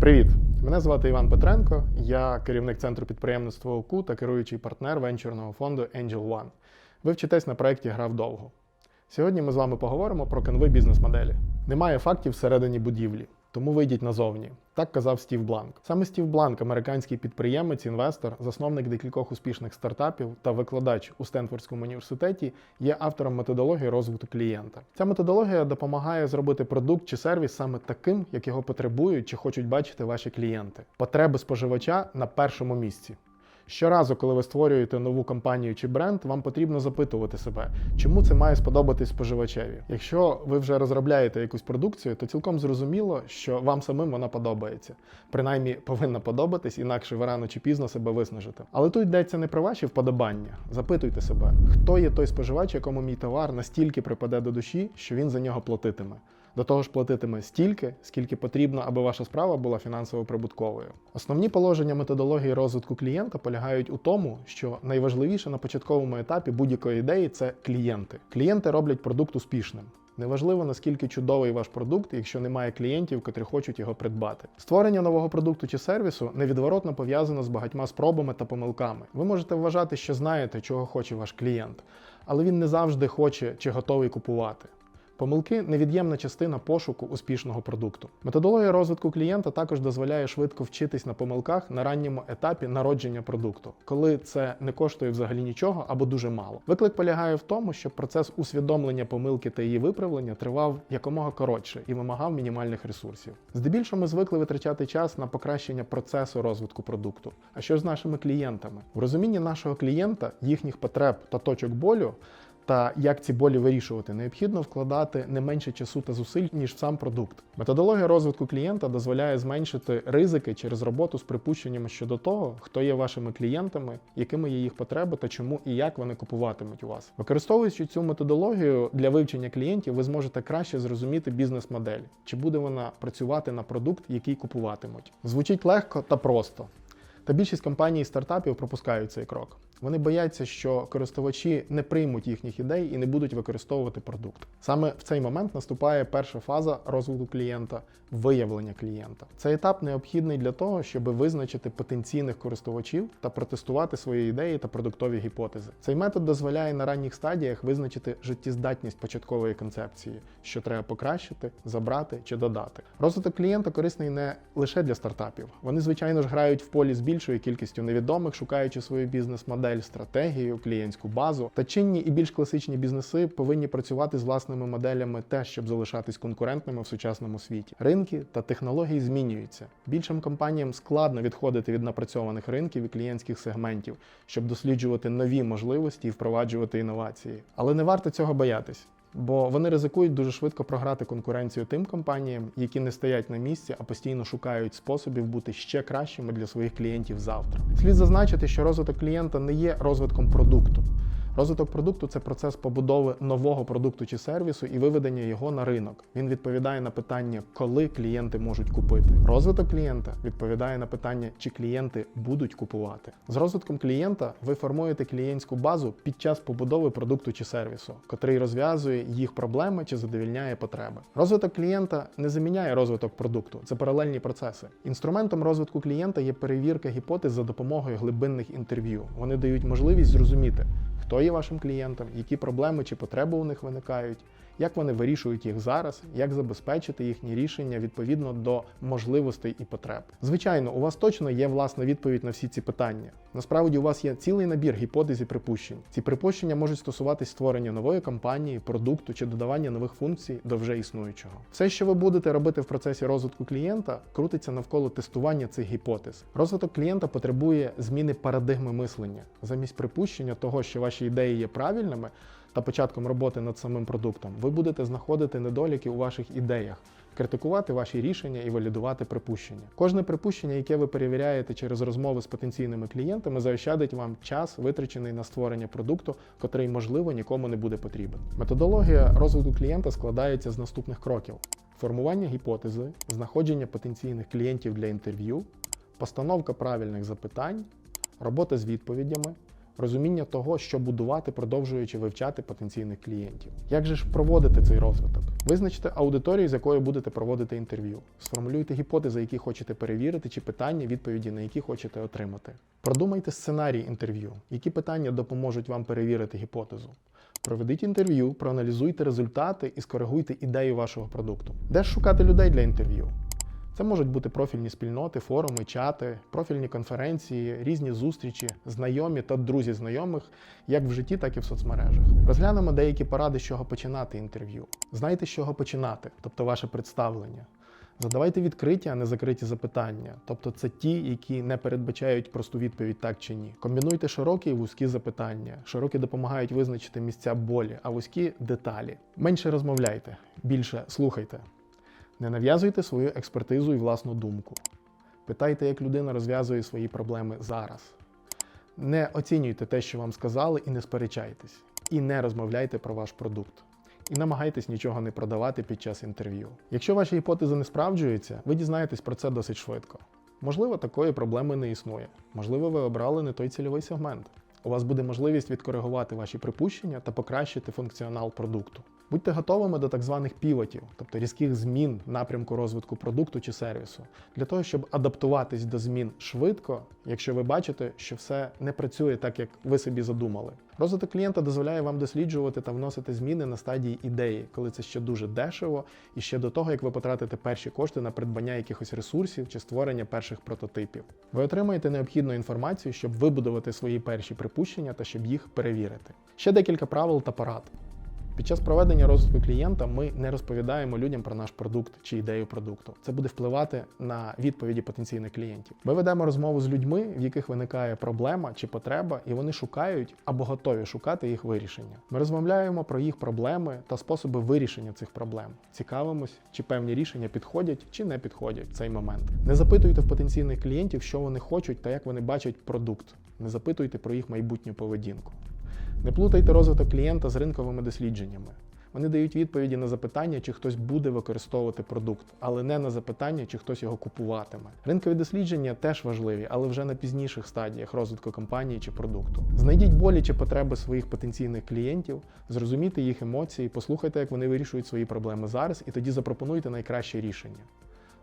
Привіт! Мене звати Іван Петренко, я керівник центру підприємництва ОКУ та керуючий партнер венчурного фонду Angel One. Ви вчитесь на проєкті Грав довго. Сьогодні ми з вами поговоримо про канви бізнес-моделі. Немає фактів всередині будівлі, тому вийдіть назовні. Так казав Стів Бланк. Саме Стів Бланк, американський підприємець, інвестор, засновник декількох успішних стартапів та викладач у Стенфордському університеті, є автором методології розвитку клієнта. Ця методологія допомагає зробити продукт чи сервіс саме таким, як його потребують чи хочуть бачити ваші клієнти. Потреби споживача на першому місці. Щоразу, коли ви створюєте нову компанію чи бренд, вам потрібно запитувати себе, чому це має сподобатись споживачеві. Якщо ви вже розробляєте якусь продукцію, то цілком зрозуміло, що вам самим вона подобається. Принаймні повинна подобатись, інакше ви рано чи пізно себе виснажите. Але тут йдеться не про ваші вподобання. Запитуйте себе, хто є той споживач, якому мій товар настільки припаде до душі, що він за нього платитиме. До того ж, платитиме стільки, скільки потрібно, аби ваша справа була фінансово прибутковою. Основні положення методології розвитку клієнта полягають у тому, що найважливіше на початковому етапі будь-якої ідеї це клієнти. Клієнти роблять продукт успішним. Неважливо наскільки чудовий ваш продукт, якщо немає клієнтів, котрі хочуть його придбати. Створення нового продукту чи сервісу невідворотно пов'язано з багатьма спробами та помилками. Ви можете вважати, що знаєте, чого хоче ваш клієнт, але він не завжди хоче чи готовий купувати. Помилки невід'ємна частина пошуку успішного продукту. Методологія розвитку клієнта також дозволяє швидко вчитись на помилках на ранньому етапі народження продукту, коли це не коштує взагалі нічого або дуже мало. Виклик полягає в тому, щоб процес усвідомлення помилки та її виправлення тривав якомога коротше і вимагав мінімальних ресурсів. Здебільшого ми звикли витрачати час на покращення процесу розвитку продукту. А що ж з нашими клієнтами? В розумінні нашого клієнта, їхніх потреб та точок болю та як ці болі вирішувати, необхідно вкладати не менше часу та зусиль, ніж в сам продукт. Методологія розвитку клієнта дозволяє зменшити ризики через роботу з припущеннями щодо того, хто є вашими клієнтами, якими є їх потреби та чому і як вони купуватимуть у вас. Використовуючи цю методологію для вивчення клієнтів, ви зможете краще зрозуміти бізнес-модель, чи буде вона працювати на продукт, який купуватимуть. Звучить легко та просто. Та більшість компаній і стартапів пропускають цей крок. Вони бояться, що користувачі не приймуть їхніх ідей і не будуть використовувати продукт. Саме в цей момент наступає перша фаза розвитку клієнта виявлення клієнта. Цей етап необхідний для того, щоб визначити потенційних користувачів та протестувати свої ідеї та продуктові гіпотези. Цей метод дозволяє на ранніх стадіях визначити життєздатність початкової концепції, що треба покращити, забрати чи додати. Розвиток клієнта корисний не лише для стартапів. Вони, звичайно ж, грають в полі з більшою кількістю невідомих, шукаючи свою бізнес-модель, стратегію, клієнтську базу. Та чинні і більш класичні бізнеси повинні працювати з власними моделями теж, щоб залишатись конкурентними в сучасному світі. Ринки та технології змінюються. Більшим компаніям складно відходити від напрацьованих ринків і клієнтських сегментів, щоб досліджувати нові можливості і впроваджувати інновації. Але не варто цього боятись. Бо вони ризикують дуже швидко програти конкуренцію тим компаніям, які не стоять на місці, а постійно шукають способів бути ще кращими для своїх клієнтів завтра. Слід зазначити, що розвиток клієнта не є розвитком продукту. Розвиток продукту це процес побудови нового продукту чи сервісу і виведення його на ринок. Він відповідає на питання, коли клієнти можуть купити. Розвиток клієнта відповідає на питання, чи клієнти будуть купувати. З розвитком клієнта ви формуєте клієнтську базу під час побудови продукту чи сервісу, котрий розв'язує їх проблеми чи задовільняє потреби. Розвиток клієнта не заміняє розвиток продукту, це паралельні процеси. Інструментом розвитку клієнта є перевірка гіпотез за допомогою глибинних інтерв'ю. Вони дають можливість зрозуміти, хто є вашим клієнтом, які проблеми чи потреби у них виникають, як вони вирішують їх зараз, як забезпечити їхні рішення відповідно до можливостей і потреб. Звичайно, у вас точно є власна відповідь на всі ці питання. Насправді у вас є цілий набір гіпотез і припущень. Ці припущення можуть стосуватись створення нової компанії, продукту чи додавання нових функцій до вже існуючого. Все, що ви будете робити в процесі розвитку клієнта, крутиться навколо тестування цих гіпотез. Розвиток клієнта потребує зміни парадигми мислення замість припущення того, що ваші ідеї є правильними та початком роботи над самим продуктом, ви будете знаходити недоліки у ваших ідеях, критикувати ваші рішення і валідувати припущення. Кожне припущення, яке ви перевіряєте через розмови з потенційними клієнтами, заощадить вам час, витрачений на створення продукту, котрий, можливо, нікому не буде потрібен. Методологія розвитку клієнта складається з наступних кроків: формування гіпотези, знаходження потенційних клієнтів для інтерв'ю, постановка правильних запитань, робота з відповідями, розуміння того, що будувати, продовжуючи вивчати потенційних клієнтів. Як же ж проводити цей розвиток? Визначте аудиторію, з якою будете проводити інтерв'ю. Сформулюйте гіпотези, які хочете перевірити, чи питання, відповіді на які хочете отримати. Продумайте сценарій інтерв'ю, які питання допоможуть вам перевірити гіпотезу. Проведіть інтерв'ю, проаналізуйте результати і скоригуйте ідею вашого продукту. Де ж шукати людей для інтерв'ю? Це можуть бути профільні спільноти, форуми, чати, профільні конференції, різні зустрічі, знайомі та друзі знайомих, як в житті, так і в соцмережах. Розглянемо деякі поради, з чого починати інтерв'ю. Знайте, з чого починати, тобто ваше представлення. Задавайте відкриті, а не закриті запитання, тобто це ті, які не передбачають просту відповідь так чи ні. Комбінуйте широкі і вузькі запитання. Широкі допомагають визначити місця болі, а вузькі деталі. Менше розмовляйте, більше слухайте. Не нав'язуйте свою експертизу і власну думку. Питайте, як людина розв'язує свої проблеми зараз. Не оцінюйте те, що вам сказали, і не сперечайтесь. І не розмовляйте про ваш продукт. І намагайтесь нічого не продавати під час інтерв'ю. Якщо ваші гіпотези не справджуються, ви дізнаєтесь про це досить швидко. Можливо, такої проблеми не існує. Можливо, ви обрали не той цільовий сегмент. У вас буде можливість відкоригувати ваші припущення та покращити функціонал продукту. Будьте готовими до так званих півотів, тобто різких змін напрямку розвитку продукту чи сервісу, для того, щоб адаптуватись до змін швидко, якщо ви бачите, що все не працює так, як ви собі задумали. Розвиток клієнта дозволяє вам досліджувати та вносити зміни на стадії ідеї, коли це ще дуже дешево, і ще до того, як ви потратите перші кошти на придбання якихось ресурсів чи створення перших прототипів. Ви отримаєте необхідну інформацію, щоб вибудувати свої перші припущення та щоб їх перевірити. Ще декілька правил та порад. Під час проведення розвитку клієнта ми не розповідаємо людям про наш продукт чи ідею продукту. Це буде впливати на відповіді потенційних клієнтів. Ми ведемо розмову з людьми, в яких виникає проблема чи потреба, і вони шукають або готові шукати їх вирішення. Ми розмовляємо про їх проблеми та способи вирішення цих проблем. Цікавимось, чи певні рішення підходять чи не підходять в цей момент. Не запитуйте в потенційних клієнтів, що вони хочуть та як вони бачать продукт. Не запитуйте про їх майбутню поведінку. Не плутайте розвиток клієнта з ринковими дослідженнями. Вони дають відповіді на запитання, чи хтось буде використовувати продукт, але не на запитання, чи хтось його купуватиме. Ринкові дослідження теж важливі, але вже на пізніших стадіях розвитку компанії чи продукту. Знайдіть болі чи потреби своїх потенційних клієнтів, зрозумійте їх емоції, послухайте, як вони вирішують свої проблеми зараз, і тоді запропонуйте найкраще рішення.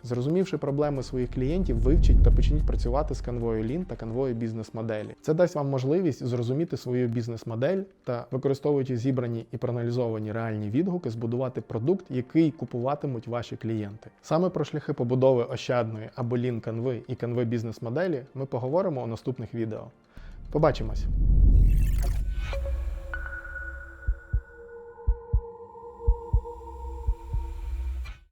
Зрозумівши проблеми своїх клієнтів, вивчіть та почніть працювати з канвою Lean та канвою бізнес-моделі. Це дасть вам можливість зрозуміти свою бізнес-модель та, використовуючи зібрані і проаналізовані реальні відгуки, збудувати продукт, який купуватимуть ваші клієнти. Саме про шляхи побудови ощадної або Lean канви і канви бізнес-моделі ми поговоримо у наступних відео. Побачимось!